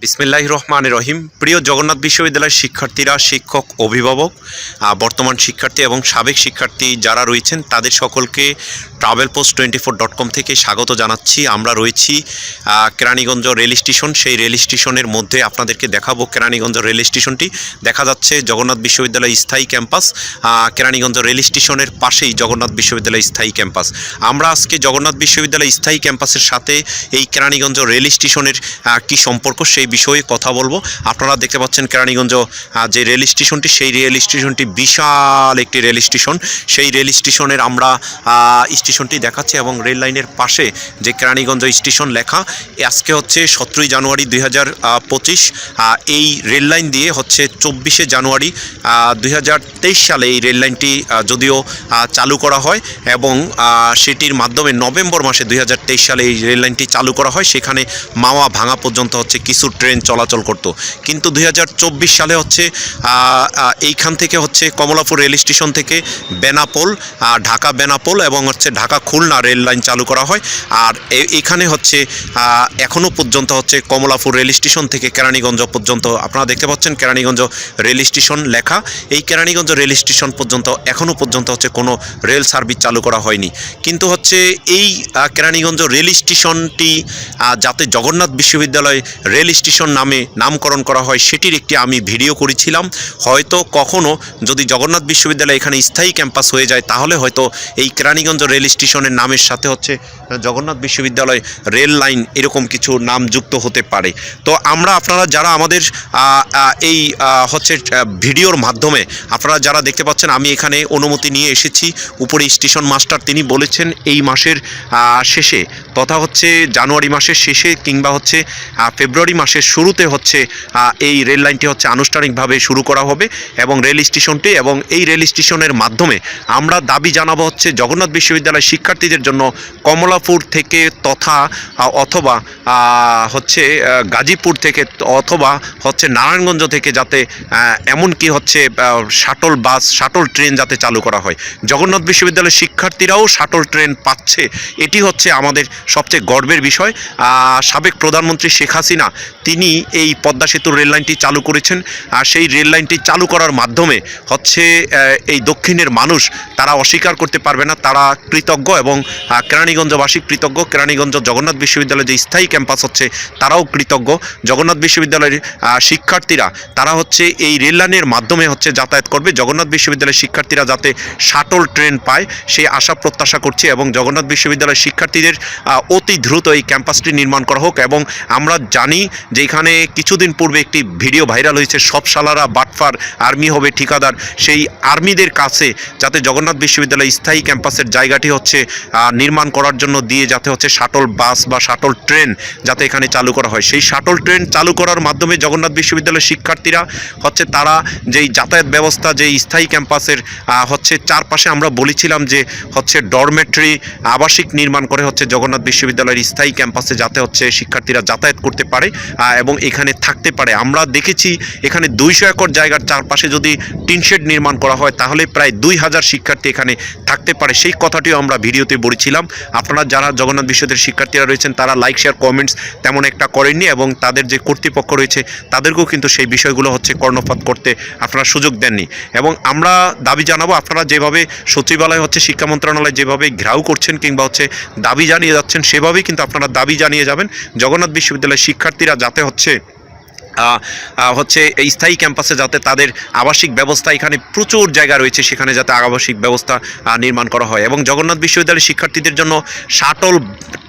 বিসমিল্লাহ রহমান রহিম। প্রিয় জগন্নাথ বিশ্ববিদ্যালয়ের শিক্ষার্থীরা, শিক্ষক, অভিভাবক বর্তমান শিক্ষার্থী এবং সাবেক শিক্ষার্থী যারা রয়েছেন, তাদের সকলকে travel post twenty four dot com থেকে স্বাগত জানাচ্ছি। আমরা রয়েছি কেরানীগঞ্জ রেল স্টেশন। সেই রেল স্টেশনের মধ্যে আপনাদেরকে দেখাবো কেরানীগঞ্জ রেল স্টেশনটি। দেখা যাচ্ছে জগন্নাথ বিশ্ববিদ্যালয় স্থায়ী ক্যাম্পাস কেরানীগঞ্জ রেল স্টেশনের পাশেই জগন্নাথ বিশ্ববিদ্যালয় স্থায়ী ক্যাম্পাস। আমরা আজকে জগন্নাথ বিশ্ববিদ্যালয় স্থায়ী ক্যাম্পাসের সাথে এই কেরানীগঞ্জ রেল স্টেশনের কী সম্পর্ক, সেই বিষয়ে কথা বলব। আপনারা দেখতে পাচ্ছেন কেরানীগঞ্জ যে রেল স্টেশনটি, সেই রেল স্টেশনটি বিশাল একটি রেল স্টেশন। সেই রেল স্টেশনের আমরা স্টেশনটি দেখাচ্ছি এবং রেল লাইনের পাশে যে কেরানীগঞ্জ স্টেশন লেখা আজকে হচ্ছে সতেরোই জানুয়ারি দুই হাজার পঁচিশ এই রেল লাইন দিয়ে হচ্ছে চব্বিশে জানুয়ারি দুই হাজার তেইশ সালে এই রেল লাইনটি যদিও চালু করা হয় এবং সেটির মাধ্যমে নভেম্বর মাসে দুই হাজার তেইশ সালে এই রেল লাইনটি চালু করা হয়। সেখানে মাওয়া ভাঙা পর্যন্ত হচ্ছে কিছু ট্রেন চলাচল করত। কিন্তু দু হাজার চব্বিশ সালে হচ্ছে এইখান থেকে হচ্ছে কমলাপুর রেল স্টেশন থেকে বেনাপোল ঢাকা বেনাপোল এবং হচ্ছে ঢাকা খুলনা রেল লাইন চালু করা হয়। আর এখানে হচ্ছে এখনও পর্যন্ত হচ্ছে কমলাপুর রেল স্টেশন থেকে কেরানীগঞ্জ পর্যন্ত আপনারা দেখতে পাচ্ছেন কেরানীগঞ্জ রেল স্টেশন লেখা। এই কেরানীগঞ্জ রেল স্টেশন পর্যন্ত এখনও পর্যন্ত হচ্ছে কোনো রেল সার্ভিস চালু করা হয়নি। কিন্তু হচ্ছে এই কেরানীগঞ্জ রেল স্টেশনটি যাতে জগন্নাথ বিশ্ববিদ্যালয় রেল স্টেশন নামে নামকরণ করা হয়, সেটির একটি আমি ভিডিও করেছিলাম। হয়তো কখনো যদি জগন্নাথ বিশ্ববিদ্যালয় এখানে স্থায়ী ক্যাম্পাস হয়ে যায়, তাহলে হয়তো এই কেরানীগঞ্জ রেল স্টেশনের নামের সাথে হচ্ছে জগন্নাথ বিশ্ববিদ্যালয় রেল লাইন এরকম কিছু নাম যুক্ত হতে পারে। তো আমরা আপনারা যারা আমাদের এই হচ্ছে ভিডিওর মাধ্যমে আপনারা যারা দেখতে পাচ্ছেন, আমি এখানে অনুমতি নিয়ে এসেছি। উপরে স্টেশন মাস্টার তিনি বলেছেন এই মাসের শেষে, তথা হচ্ছে জানুয়ারি মাসের শেষে কিংবা হচ্ছে ফেব্রুয়ারি মাসের শুরুতে হচ্ছে এই রেল লাইনটি হচ্ছে আনুষ্ঠানিকভাবে শুরু করা হবে এবং রেল স্টেশনটি এবং এই রেল স্টেশনের মাধ্যমে আমরা দাবি জানাব হচ্ছে জগন্নাথ বিশ্ববিদ্যালয়ের শিক্ষার্থীদের জন্য কমলাপুর থেকে তথা অথবা হচ্ছে গাজীপুর থেকে অথবা হচ্ছে নারায়ণগঞ্জ থেকে যাতে এমনকি হচ্ছে শাটল বাস, শাটল ট্রেন যাতে চালু করা হয়। জগন্নাথ বিশ্ববিদ্যালয়ের শিক্ষার্থীরাও শাটল ট্রেন পাচ্ছে। এটি হচ্ছে আমাদের সবচেয়ে গর্বের বিষয়। সাবেক প্রধানমন্ত্রী শেখ হাসিনা তিনি এই পদ্মা সেতুর রেল লাইনটি চালু করেছেন আর সেই রেল লাইনটি চালু করার মাধ্যমে হচ্ছে এই দক্ষিণের মানুষ তারা অস্বীকার করতে পারবে না। তারা কৃতজ্ঞ এবং কেরানীগঞ্জবাসী কৃতজ্ঞ। কেরানীগঞ্জ জগন্নাথ বিশ্ববিদ্যালয়ের যে স্থায়ী ক্যাম্পাস হচ্ছে, তারাও কৃতজ্ঞ। জগন্নাথ বিশ্ববিদ্যালয়ের শিক্ষার্থীরা তারা হচ্ছে এই রেল লাইনের মাধ্যমে হচ্ছে যাতায়াত করবে। জগন্নাথ বিশ্ববিদ্যালয়ের শিক্ষার্থীরা যাতে শাটল ট্রেন পায় সেই আশা প্রত্যাশা করছে এবং জগন্নাথ বিশ্ববিদ্যালয়ের শিক্ষার্থীদের অতি দ্রুত এই ক্যাম্পাসটি নির্মাণ করা হোক এবং আমরা জানি যে এখানে কিছুদিন পূর্বে একটি ভিডিও ভাইরাল হয়েছে সব সালারা বাটফার আর্মি হবে ঠিকাদার। সেই আর্মিদের কাছে যাতে জগন্নাথ বিশ্ববিদ্যালয় স্থায়ী ক্যাম্পাসের জায়গাটি হচ্ছে নির্মাণ করার জন্য দিয়ে যাতে হচ্ছে শাটল বাস বা শাটল ট্রেন যাতে এখানে চালু করা হয়। সেই শাটল ট্রেন চালু করার মাধ্যমে জগন্নাথ বিশ্ববিদ্যালয়ের শিক্ষার্থীরা হচ্ছে তারা যেই যাতায়াত ব্যবস্থা যে স্থায়ী ক্যাম্পাসের হচ্ছে চারপাশে আমরা বলেছিলাম যে হচ্ছে ডরমেটরি আবাসিক নির্মাণ করে হচ্ছে জগন্নাথ বিশ্ববিদ্যালয়ের স্থায়ী ক্যাম্পাসে যাতে হচ্ছে শিক্ষার্থীরা যাতায়াত করতে পারে। এবং এখানে থাকতে পারে। আমরা দেখেছি এখানে দুইশো একর জায়গার চারপাশে যদি টিনশেড নির্মাণ করা হয়, তাহলে প্রায় দুই হাজার শিক্ষার্থী এখানে থাকতে পারে। সেই কথাটিও আমরা ভিডিওতে বলেছিলাম। আপনারা যারা জগন্নাথ বিশ্ববিদ্যালয়ের শিক্ষার্থীরা রয়েছেন, তারা লাইক, শেয়ার, কমেন্টস তেমন একটা করেননি এবং তাদের যে কর্তৃপক্ষ রয়েছে, তাদেরকেও কিন্তু সেই বিষয়গুলো হচ্ছে কর্ণপাত করতে আপনারা সুযোগ দেননি। এবং আমরা দাবি জানাব, আপনারা যেভাবে সচিবালয় হচ্ছে, শিক্ষা মন্ত্রণালয় যেভাবে ঘেরাও করছেন কিংবা হচ্ছে দাবি জানিয়ে যাচ্ছেন, সেভাবেই কিন্তু আপনারা দাবি জানিয়ে যাবেন। জগন্নাথ বিশ্ববিদ্যালয়ের শিক্ষার্থীরা যাতে হচ্ছে হচ্ছে এই স্থায়ী ক্যাম্পাসে যাতে তাদের আবাসিক ব্যবস্থা এখানে প্রচুর জায়গা রয়েছে, সেখানে যাতে আবাসিক ব্যবস্থা নির্মাণ করা হয়। এবং জগন্নাথ বিশ্ববিদ্যালয়ের শিক্ষার্থীদের জন্য শাটল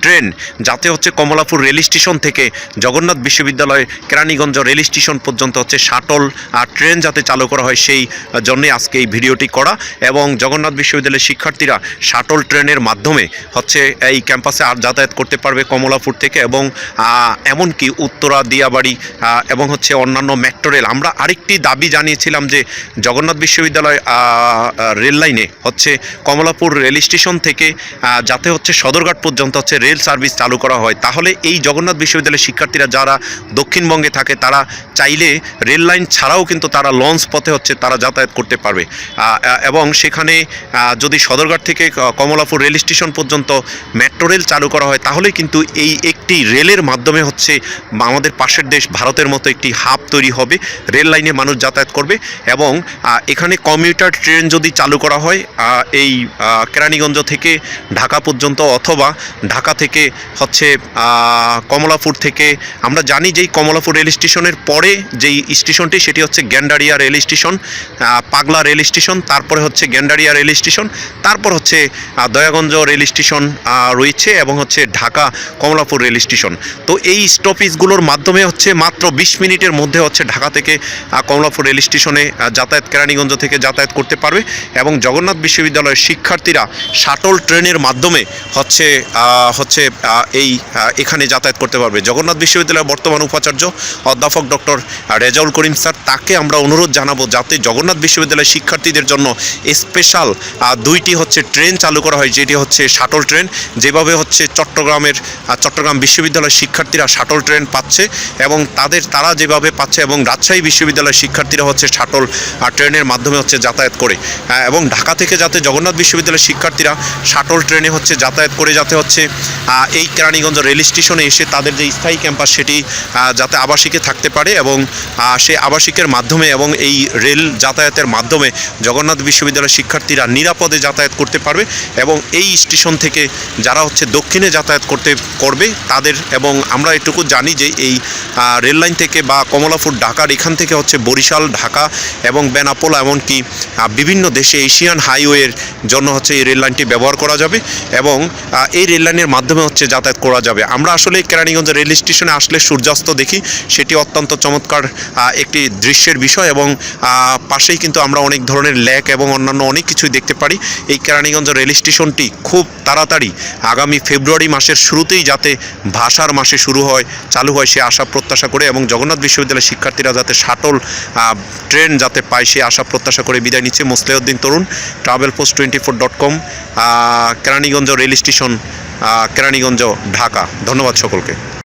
ট্রেন, যাতে হচ্ছে কমলাপুর রেল স্টেশন থেকে জগন্নাথ বিশ্ববিদ্যালয় কেরানীগঞ্জ রেল স্টেশন পর্যন্ত হচ্ছে শাটল আর ট্রেন যাতে চালু করা হয়, সেই জন্যে আজকে এই ভিডিওটি করা। এবং জগন্নাথ বিশ্ববিদ্যালয়ের শিক্ষার্থীরা শাটল ট্রেনের মাধ্যমে হচ্ছে এই ক্যাম্পাসে আর যাতায়াত করতে পারবে কমলাপুর থেকে এবং এমনকি উত্তরা, দিয়াবাড়ি এবং হচ্ছে অন্যান্য মেট্রো রেল আমরা আরেকটি দাবি জানিয়েছিলাম যে জগন্নাথ বিশ্ববিদ্যালয় রেল লাইনে হচ্ছে কমলাপুর রেল স্টেশন থেকে যাতে হচ্ছে সদরঘাট পর্যন্ত হচ্ছে রেল সার্ভিস চালু করা হয়। তাহলে এই জগন্নাথ বিশ্ববিদ্যালয়ের শিক্ষার্থীরা যারা দক্ষিণবঙ্গে থাকে, তারা চাইলে রেল লাইন ছাড়াও কিন্তু তারা লঞ্চ পথে হচ্ছে তারা যাতায়াত করতে পারবে। এবং সেখানে যদি সদরঘাট থেকে কমলাপুর রেল স্টেশন পর্যন্ত মেট্রো রেল চালু করা হয়, তাহলে কিন্তু এই একটি রেলের মাধ্যমে হচ্ছে আমাদের পাশের দেশ ভারতের মতো একটি হাব তৈরি হবে, রেল লাইনে মানুষ যাতায়াত করবে এবং এখানে কমিউটার ট্রেন যদি চালু করা হয় এই কেরানীগঞ্জ থেকে ঢাকা পর্যন্ত অথবা ঢাকা থেকে হচ্ছে কমলাপুর থেকে, আমরা জানি যেই কমলাপুর রেল স্টেশনের পরে যেই স্টেশনটি, সেটি হচ্ছে Gandaria rail station Pagla rail station, তারপরে হচ্ছে গ্যান্ডারিয়া রেল স্টেশন, তারপর হচ্ছে দয়াগঞ্জ রেল স্টেশন রয়েছে এবং হচ্ছে ঢাকা কমলাপুর রেল স্টেশন। তো এই স্টপেজগুলোর মাধ্যমে হচ্ছে মাত্র বিশ মিনিটের মধ্যে হচ্ছে ঢাকা থেকে কমলাপুর রেল স্টেশনে যাতায়াত কেরানীগঞ্জ থেকে যাতায়াত করতে পারবে এবং জগন্নাথ বিশ্ববিদ্যালয়ের শিক্ষার্থীরা শাটল ট্রেনের মাধ্যমে হচ্ছে হচ্ছে এই এখানে যাতায়াত করতে পারবে। জগন্নাথ বিশ্ববিদ্যালয়ের বর্তমান উপাচার্য অধ্যাপক ডক্টর রেজাউল করিম স্যার, তাকে আমরা অনুরোধ জানাব যাতে জগন্নাথ বিশ্ববিদ্যালয়ের শিক্ষার্থীদের জন্য স্পেশাল দুইটি হচ্ছে ট্রেন চালু করা হয়, যেটি হচ্ছে শাটল ট্রেন, যেভাবে হচ্ছে চট্টগ্রামের চট্টগ্রাম বিশ্ববিদ্যালয়ের শিক্ষার্থীরা শাটল ট্রেন পাচ্ছে এবং তাদের, তারা যেভাবে পাচ্ছে এবং রাজশাহী বিশ্ববিদ্যালয়ের শিক্ষার্থীরা হচ্ছে শাটল ট্রেনের মাধ্যমে হচ্ছে যাতায়াত করে। এবং ঢাকা থেকে যাতে জগন্নাথ বিশ্ববিদ্যালয়ের শিক্ষার্থীরা শাটল ট্রেনে হচ্ছে যাতায়াত করে, যাতে হচ্ছে এই কেরানীগঞ্জ রেল স্টেশনে এসে তাদের যে স্থায়ী ক্যাম্পাস সেটি যাতে আবাসিকে থাকতে পারে এবং সেই আবাসিকের মাধ্যমে এবং এই রেল যাতায়াতের মাধ্যমে জগন্নাথ বিশ্ববিদ্যালয়ের শিক্ষার্থীরা নিরাপদে যাতায়াত করতে পারবে এবং এই স্টেশন থেকে যারা হচ্ছে দক্ষিণে যাতায়াত করতে, করবে তাদের এবং আমরা এটুকু জানি যে এই রেল লাইন থেকে বা কমলাপুর, ঢাকার এখান থেকে হচ্ছে বরিশাল, ঢাকা এবং বেনাপোলা এমনকি বিভিন্ন দেশে এশিয়ান হাইওয়ের জন্য হচ্ছে এই রেল লাইনটি ব্যবহার করা যাবে এবং এই রেল লাইনের মাধ্যমে হচ্ছে যাতায়াত করা যাবে। আমরা আসলে কেরানীগঞ্জ রেল স্টেশনে আসলে সূর্যাস্ত দেখি, সেটি অত্যন্ত চমৎকার একটি দৃশ্যের বিষয় এবং পাশেই কিন্তু আমরা অনেক ধরনের ল্যাক এবং অন্যান্য অনেক কিছুই দেখতে পারি। এই কেরানীগঞ্জ রেল স্টেশনটি খুব তাড়াতাড়ি আগামী ফেব্রুয়ারি মাসের শুরুতেই যাতে ভাষার মাসে শুরু হয়, চালু হয় সে আশা প্রত্যাশা করে এবং জগন্নাথ বিশ্ববিদ্যালয়ের শিক্ষার্থীরা যাতে শাটল ট্রেন যাতে পায়, সে আশা প্রত্যাশা করে বিদায় নিচ্ছে। Musleuddin Tarun travel post twenty four dot com Keraniganj rail station Keraniganj, Dhaka. ধন্যবাদ সকলকে।